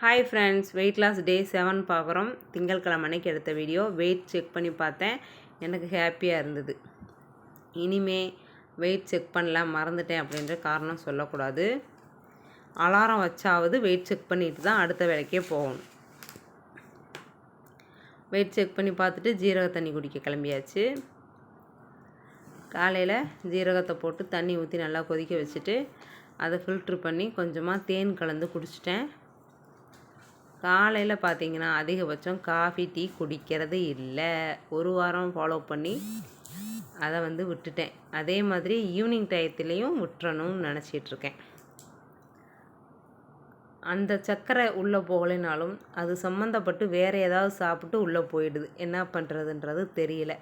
Hi friends weight loss day seven பார்க்குறோம் திங்கட்கிழமை அன்னைக்கு எடுத்த வீடியோ வெயிட் செக் பண்ணி பார்த்தேன். எனக்கு ஹாப்பியாக இருந்தது. இனிமே வெயிட் செக் பண்ணல மறந்துட்டேன் அப்படின்ற காரணம் சொல்லக்கூடாது. அலாரம் வச்சாவது வெயிட் செக் பண்ணிட்டு தான் அடுத்த வேலைக்கே போகணும். வெயிட் செக் பண்ணி பார்த்துட்டு ஜீரக தண்ணி குடிக்க கிளம்பியாச்சு. காலையில் ஜீரகத்தை போட்டு தண்ணி ஊற்றி நல்லா கொதிக்க வச்சுட்டு அதை ஃபில்ட்ரு பண்ணி கொஞ்சமாக தேன் கலந்து குடிச்சிட்டேன். காலையில் பார்த்தீங்கன்னா அதிகபட்சம் காஃபி டீ குடிக்கிறது இல்லை. ஒரு வாரம் ஃபாலோ பண்ணி அதை வந்து விட்டுட்டேன். அதே மாதிரி ஈவினிங் டயத்துலேயும் விட்டுறணும்னு நினச்சிட்ருக்கேன் அந்த சர்க்கரை உள்ளே போகலைனாலும் அது சம்மந்தப்பட்டு வேறு ஏதாவது சாப்பிட்டு உள்ளே போயிடுது. என்ன பண்ணுறதுன்றது தெரியல.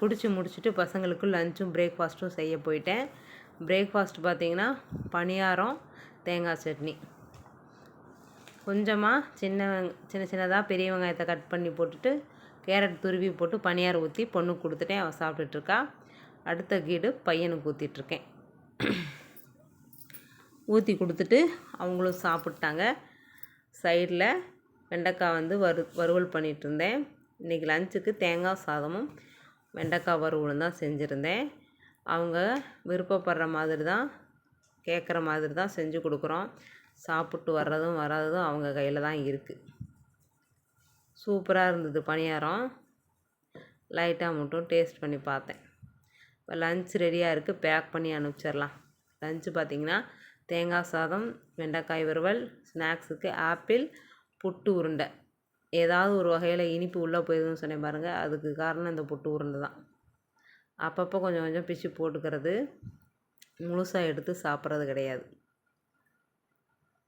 குடிச்சு முடிச்சுட்டு பசங்களுக்கு லஞ்சும் பிரேக்ஃபாஸ்ட்டும் செய்ய போயிட்டேன். பிரேக்ஃபாஸ்ட் பார்த்தீங்கன்னா பணியாரம் தேங்காய் சட்னி. கொஞ்சமாக சின்ன வெங் சின்ன சின்னதாக பெரிய வெங்காயத்தை கட் பண்ணி போட்டுட்டு கேரட் துருவி போட்டு பனியார் ஊற்றி பொண்ணுக்கு கொடுத்துட்டேன். அவள் சாப்பிட்டுட்ருக்கா. அடுத்த கீடு பையனுக்கு ஊற்றிட்டுருக்கேன் ஊற்றி கொடுத்துட்டு அவங்களும் சாப்பிட்டாங்க. சைடில் வெண்டைக்காய் வந்து வறு வறுவல் பண்ணிகிட்டு இருந்தேன் இன்றைக்கி லஞ்சுக்கு தேங்காய் சாதமும் வெண்டைக்காய் வறுவலும் தான் செஞ்சுருந்தேன். அவங்க விருப்பப்படுற மாதிரி தான் கேட்குற மாதிரி தான் செஞ்சு கொடுக்குறோம். சாப்பிட்டு வர்றதும் வராததும் அவங்க கையில் தான் இருக்குது சூப்பராக இருந்தது பணியாரம். லைட்டாக மட்டும் டேஸ்ட் பண்ணி பார்த்தேன். இப்போ லஞ்ச் ரெடியாக இருக்குது பேக் பண்ணி அனுப்பிச்சிடலாம். லஞ்சு பார்த்திங்கன்னா தேங்காய் சாதம் வெண்டைக்காய் வறுவல் ஸ்நாக்ஸுக்கு ஆப்பிள் புட்டு உருண்டை. ஏதாவது ஒரு வகையில் இனிப்பு உள்ளே போயிருதுன்னு சொன்னேன் பாருங்கள் அதுக்கு காரணம் இந்த புட்டு உருண்டை தான். அப்பப்போ கொஞ்சம் கொஞ்சம் பிச்சு போட்டுக்கிறது. முழுசாக எடுத்து சாப்பிட்றது கிடையாது.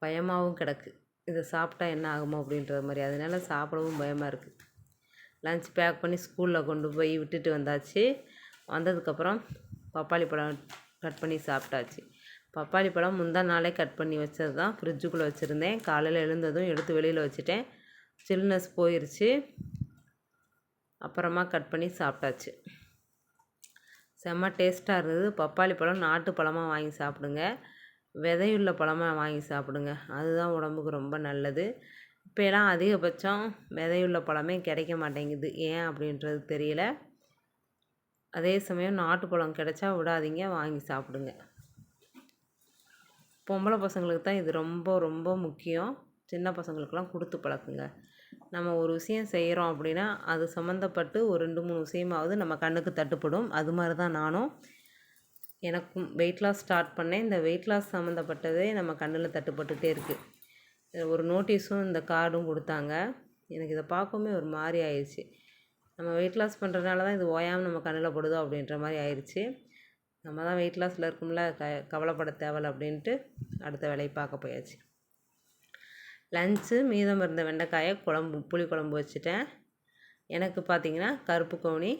பயமாகவும் கிடக்கு. இதை சாப்பிட்டா என்ன ஆகுமோ அப்படின்ற மாதிரி. அதனால சாப்பிடவும் பயமாக இருக்குது லஞ்ச் பேக் பண்ணி ஸ்கூலில் கொண்டு போய் விட்டுட்டு வந்தாச்சு. வந்ததுக்கப்புறம் பப்பாளி பழம் கட் பண்ணி சாப்பிட்டாச்சு. பப்பாளி பழம் முந்தா நாளே கட் பண்ணி வச்சது தான் ஃப்ரிட்ஜுக்குள்ளே வச்சுருந்தேன். காலையில் எழுந்ததும் எடுத்து வெளியில் வச்சுட்டேன். சில்னஸ் போயிடுச்சு அப்புறமா கட் பண்ணி சாப்பிட்டாச்சு. செம்ம டேஸ்ட்டாக இருந்தது. பப்பாளி பழம் நாட்டு பழமாக வாங்கி சாப்பிடுங்க. விதையுள்ள பழமாக வாங்கி சாப்பிடுங்க. அதுதான் உடம்புக்கு ரொம்ப நல்லது. இப்போலாம் அதிகபட்சம் விதையுள்ள பழமே கிடைக்க மாட்டேங்குது. ஏன் அப்படின்றது தெரியல. அதே சமயம் நாட்டு பழம் கிடைச்சா விடாதீங்க வாங்கி சாப்பிடுங்க. பொம்பளை பசங்களுக்கு தான் இது ரொம்ப ரொம்ப முக்கியம். சின்ன பசங்களுக்கெல்லாம் கொடுத்து பழக்குங்க. நம்ம ஒரு விஷயம் செய்கிறோம் அப்படின்னா அது சம்மந்தப்பட்டு ஒரு ரெண்டு மூணு விஷயமாவது நம்ம கண்ணுக்கு தட்டுப்படும். அது மாதிரி தான் நானும் எனக்கும் வெயிட் லாஸ் ஸ்டார்ட் பண்ணேன். இந்த வெயிட் லாஸ் சம்மந்தப்பட்டதே நம்ம கண்ணில் தட்டுப்பட்டுகிட்டே இருக்குது ஒரு நோட்டீஸும் இந்த கார்டும் கொடுத்தாங்க. எனக்கு இதை பார்க்கவுமே ஒரு மாதிரி ஆயிடுச்சு நம்ம வெயிட் லாஸ் பண்ணுறதுனால தான் இது ஓயாமல் நம்ம கண்ணில் படுதோ அப்படின்ற மாதிரி ஆயிடுச்சு நம்ம தான் வெயிட் லாஸில் இருக்கும்ல க கவலைப்பட தேவையில்ல அப்படின்ட்டு அடுத்த வேலையை பார்க்க போயாச்சு. லன்ச்சு மீதம் இருந்த வெண்டைக்காயை குழம்பு புளி குழம்பு வச்சுட்டேன். எனக்கு பார்த்திங்கன்னா கருப்பு கோணி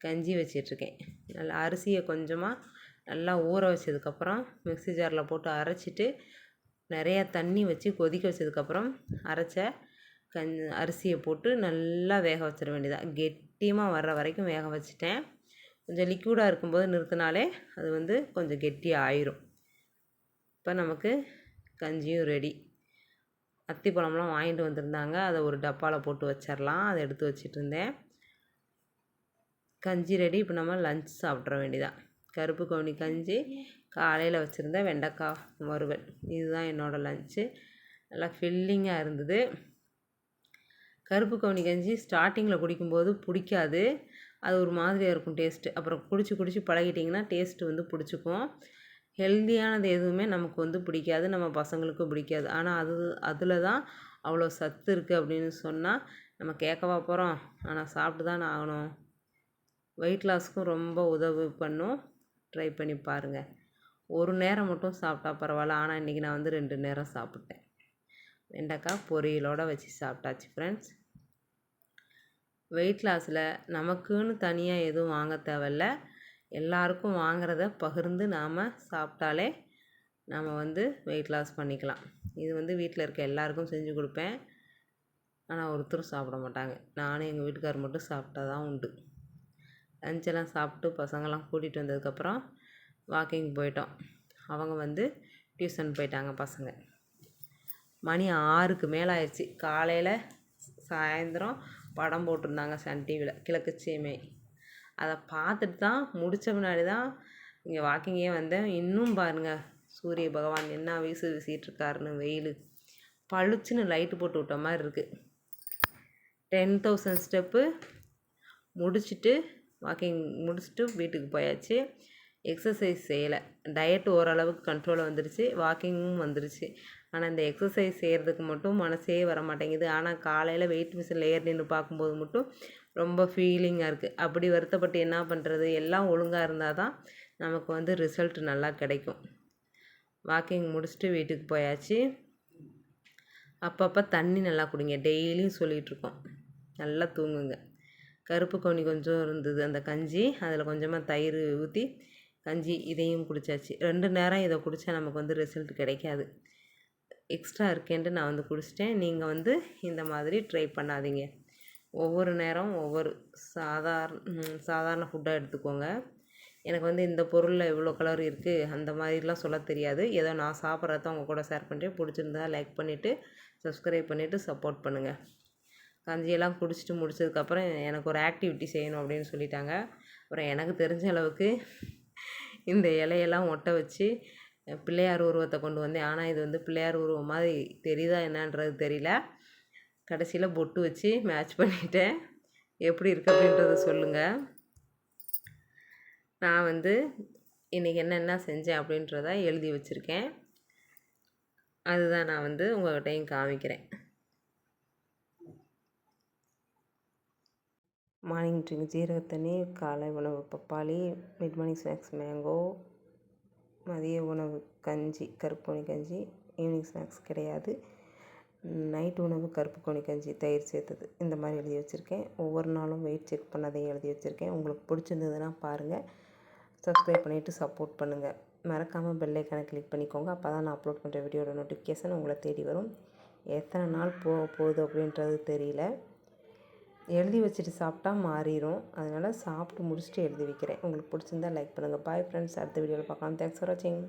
கஞ்சி வச்சிட்ருக்கேன். நல்லா அரிசியை கொஞ்சமாக நல்லா ஊற வச்சதுக்கப்புறம் மிக்ஸி ஜாரில் போட்டு அரைச்சிட்டு நிறையா தண்ணி வச்சு கொதிக்க வச்சதுக்கப்புறம் அரைச்ச கஞ் அரிசியை போட்டு நல்லா வேக வச்சிட வேண்டியதாக கெட்டியமாக வர்ற வரைக்கும் வேக வச்சுட்டேன். கொஞ்சம் லிக்விடாக இருக்கும்போது நிறுத்தினாலே அது வந்து கொஞ்சம் கெட்டியாக ஆயிரும். இப்போ நமக்கு கஞ்சியும் ரெடி அத்திப்பழம்லாம் வாங்கிட்டு வந்திருந்தாங்க. அதை ஒரு டப்பாவில் போட்டு வச்சிடலாம் அதை எடுத்து வச்சிட்டு இருந்தேன். கஞ்சி ரெடி. இப்போ நம்ம லஞ்ச் சாப்பிட்ற வேண்டியதான் கருப்பு கவுனி கஞ்சி காலையில் வச்சுருந்த வெண்டைக்காய் வறுவல். இதுதான் என்னோடய லஞ்சு நல்லா ஃபில்லிங்காக இருந்தது. கருப்பு கவுனி கஞ்சி ஸ்டார்டிங்கில் குடிக்கும்போது பிடிக்காது. அது ஒரு மாதிரியாக இருக்கும் டேஸ்ட்டு அப்புறம் குடிச்சு குடிச்சு பழகிட்டிங்கன்னா டேஸ்ட்டு வந்து பிடிச்சிக்கும். ஹெல்த்தியானது எதுவுமே நமக்கு வந்து பிடிக்காது. நம்ம பசங்களுக்கும் பிடிக்காது. ஆனால் அது அதில் தான் அவ்வளோ சத்து இருக்குது அப்படின்னு சொன்னால் நம்ம கேட்கவா போகிறோம் ஆனால் சாப்பிட்டு தானே ஆகணும். வெயிட் லாஸ்க்கும் ரொம்ப உதவி பண்ணும். ட்ரை பண்ணி பாருங்கள் ஒரு நேரம் மட்டும் சாப்பிட்டா பரவாயில்ல. ஆனால் இன்றைக்கி நான் வந்து ரெண்டு நேரம் சாப்பிட்டேன். வெண்டைக்காய் பொரியலோடு வச்சு சாப்பிட்டாச்சு ஃப்ரெண்ட்ஸ் வெயிட் லாஸில் நமக்குன்னு தனியாக எதுவும் வாங்க தேவையில்ல. எல்லாருக்கும் வாங்குறத பகிர்ந்து நாம் சாப்பிட்டாலே நாம் வந்து வெயிட் லாஸ் பண்ணிக்கலாம். இது வந்து வீட்டில் இருக்க எல்லாருக்கும் செஞ்சு கொடுப்பேன். ஆனால் ஒருத்தரும் சாப்பிட மாட்டாங்க. நானும் எங்கள் வீட்டுக்கார் மட்டும் சாப்பிட்டா தான் உண்டு. லஞ்செல்லாம் சாப்பிட்டு பசங்கள்லாம் கூட்டிகிட்டு வந்ததுக்கப்புறம் வாக்கிங் போயிட்டோம். அவங்க வந்து டியூஷன் போயிட்டாங்க பசங்க. மணி ஆறுக்கு மேலே ஆயிடுச்சு காலையில் சாயந்தரம் படம் போட்டிருந்தாங்க சன் டிவியில் கிழக்கு சீமை. அதை பார்த்துட்டு தான் முடித்த முன்னாடி தான் இங்கே வாக்கிங்கே வந்தேன். இன்னும் பாருங்கள் சூரிய பகவான் என்ன வீசு வீசிகிட்ருக்காருன்னு வெயில். பளிச்சுன்னு லைட்டு போட்டு விட்ட மாதிரி இருக்குது டென் தௌசண்ட் ஸ்டெப்பு முடிச்சுட்டு வாக்கிங் முடிச்சுட்டு வீட்டுக்கு போயாச்சு. எக்ஸசைஸ் செய்யலை. டயட் ஓரளவுக்கு கண்ட்ரோலில் வந்துடுச்சு வாக்கிங்கும் வந்துடுச்சு ஆனால் இந்த எக்ஸசைஸ் செய்கிறதுக்கு மட்டும் மனசே வர மாட்டேங்குது ஆனால் காலையில் வெயிட் மிஷினில் ஏறி நின்று பார்க்கும்போது மட்டும் ரொம்ப ஃபீலிங்காக இருக்குது அப்படி வருத்தப்பட்டு என்ன பண்ணுறது எல்லாம் ஒழுங்காக இருந்தால் தான் நமக்கு வந்து ரிசல்ட் நல்லா கிடைக்கும். வாக்கிங் முடிச்சுட்டு வீட்டுக்கு போயாச்சு. அப்பப்போ தண்ணி நல்லா குடிங்க. டெய்லியும் சொல்லிகிட்ருக்கோம் நல்லா தூங்குங்க. கருப்பு கவுனி கொஞ்சம் இருந்தது அந்த கஞ்சி. அதில் கொஞ்சமாக தயிர் ஊற்றி கஞ்சி இதையும் குடித்தாச்சு ரெண்டு நேரம் இதை குடித்தா நமக்கு வந்து ரிசல்ட் கிடைக்காது. எக்ஸ்ட்ரா இருக்கேன்ட்டு நான் வந்து குடிச்சிட்டேன். நீங்கள் வந்து இந்த மாதிரி ட்ரை பண்ணாதீங்க. ஒவ்வொரு நேரம் ஒவ்வொரு சாதாரண சாதாரண ஃபுட்டாக எடுத்துக்கோங்க. எனக்கு வந்து இந்த பொருளில் இவ்வளோ கலர் இருக்குது அந்த மாதிரிலாம் சொல்ல தெரியாது. ஏதோ நான் சாப்பிட்றத உங்கள் கூட ஷேர் பண்ணிட்டு பிடிச்சிருந்தா லைக் பண்ணிவிட்டு சப்ஸ்கிரைப் பண்ணிவிட்டு சப்போர்ட் பண்ணுங்கள் கஞ்சியெல்லாம் குடிச்சிட்டு முடிச்சதுக்கப்புறம் எனக்கு ஒரு ஆக்டிவிட்டி செய்யணும் அப்படின்னு சொல்லிட்டாங்க. அப்புறம் எனக்கு தெரிஞ்ச அளவுக்கு இந்த இலையெல்லாம் ஒட்ட வச்சு பிள்ளையார் உருவத்தை கொண்டு வந்தேன். ஆனால் இது வந்து பிள்ளையார் உருவம் மாதிரி தெரியுதா என்னன்றது தெரியல. கடைசியில் பொட்டு வச்சு மேட்ச் பண்ணிட்டேன். எப்படி இருக்குது அப்படின்றத சொல்லுங்கள் நான் வந்து இன்றைக்கி என்னென்ன செஞ்சேன் அப்படின்றத எழுதி வச்சுருக்கேன். அதுதான் நான் வந்து உங்கள்கிட்டையும் காமிக்கிறேன். மார்னிங் ட்ரிங்க் ஜீரக தண்ணி காலை உணவு பப்பாளி மிட் மார்னிங் ஸ்நாக்ஸ் மேங்கோ மதிய உணவு கஞ்சி கருப்பு கஞ்சி ஈவினிங் ஸ்நாக்ஸ் கிடையாது. நைட் உணவு கருப்பு கோணி கஞ்சி தயிர் சேர்த்தது. இந்த மாதிரி எழுதி வச்சுருக்கேன். ஒவ்வொரு நாளும் வெயிட் செக் பண்ணதையும் எழுதி வச்சுருக்கேன். உங்களுக்கு பிடிச்சிருந்ததுன்னா பாருங்கள் சப்ஸ்கிரைப் பண்ணிவிட்டு சப்போர்ட் பண்ணுங்கள் மறக்காமல் பெல்லைக்கான கிளிக் பண்ணிக்கோங்க. அப்போ தான் நான் அப்லோட் பண்ணுற வீடியோட நோட்டிஃபிகேஷன் உங்களை தேடி வரும். எத்தனை நாள் போக போகுது அப்படின்றது தெரியல. எழுதி வச்சுட்டு சாப்பிட்டா மாறிடும் அதனால் சாப்பிட்டு முடிச்சுட்டு எழுதி வைக்கிறேன். உங்களுக்கு பிடிச்சிருந்தா லைக் பண்ணுங்கள் பாய் ஃப்ரெண்ட்ஸ் அடுத்த வீடியோவில் பார்க்கலாம். தேங்க்ஸ் ஃபார் வாட்சிங்